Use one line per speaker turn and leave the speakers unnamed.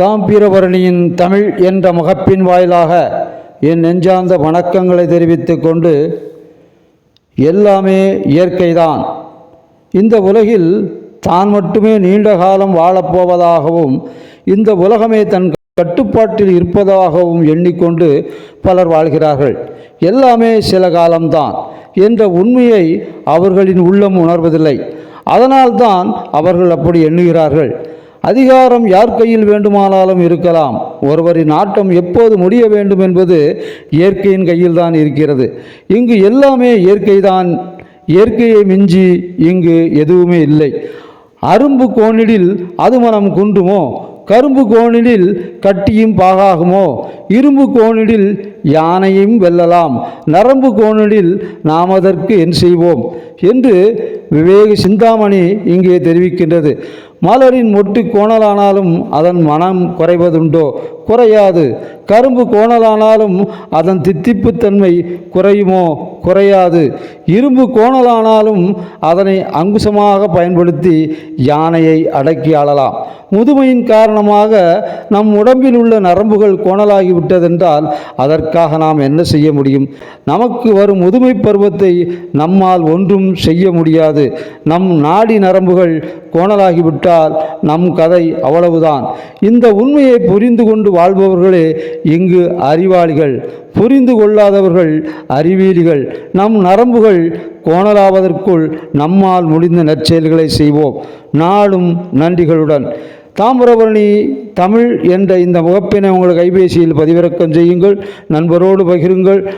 தாம்பீரபரணியின் தமிழ் என்ற முகப்பின் வாயிலாக என் நெஞ்சார்ந்த வணக்கங்களை தெரிவித்து கொண்டு எல்லாமே இயற்கைதான். இந்த உலகில் தான் மட்டுமே நீண்ட காலம் வாழப்போவதாகவும் இந்த உலகமே தன் கட்டுப்பாட்டில் இருப்பதாகவும் எண்ணிக்கொண்டு பலர் வாழ்கிறார்கள். எல்லாமே சில காலம்தான் என்ற உண்மையை அவர்களின் உள்ளம் உணர்வதில்லை. அதனால்தான் அவர்கள் அப்படி எண்ணுகிறார்கள். அதிகாரம் யார் கையில் வேண்டுமானாலும் இருக்கலாம். ஒருவரின் ஆட்டம் எப்போது முடிய வேண்டும் என்பது இயற்கையின் கையில்தான் இருக்கிறது. இங்கு எல்லாமே இயற்கைதான். இயற்கையை மிஞ்சி இங்கு எதுவுமே இல்லை. அரும்பு கோணிடில் அது மனம் குன்றுமோ? கரும்பு கோணிடில் கட்டியும் பாகாகுமோ? இரும்பு கோணிடில் யானையும் வெல்லலாம். நரம்பு கோணிடில் நாம் அதற்கு என் செய்வோம்? என்று விவேக சிந்தாமணி இங்கே தெரிவிக்கின்றது. மலரின் மொட்டு கோணலானாலும் அதன் மனம் குறைவதுண்டோ? குறையாது. கரும்பு கோணலானாலும் அதன் தித்திப்புத்தன்மை குறையுமோ? குறையாது. இரும்பு கோணலானாலும் அதனை அங்குசமாக பயன்படுத்தி யானையை அடக்கி ஆளலாம். முதுமையின் காரணமாக நம் உடம்பில் உள்ள நரம்புகள் கோணலாகிவிட்டதென்றால் அதற்காக நாம் என்ன செய்ய முடியும்? நமக்கு வரும் முதுமை பருவத்தை நம்மால் ஒன்றும் செய்ய முடியாது. நம் நாடி நரம்புகள் கோணலாகிவிட்டால் நம் கதை அவ்வளவுதான். இந்த உண்மையை புரிந்து கொண்டு வாழ்பவர்களே இங்கு அறிவாளிகள் புரிந்து கொள்ளாதவர்கள் அறிவியலிகள் நம் நரம்புகள் கோணலாவதற்குள் நம்மால் முடிந்த நற்செயல்களை செய்வோம். நாளும் நன்றிகளுடன். தாமிரபரணி தமிழ் என்ற இந்த முகப்பினை உங்கள் கைபேசியில் பதிவிறக்கம் செய்யுங்கள். நண்பரோடு பகிருங்கள்.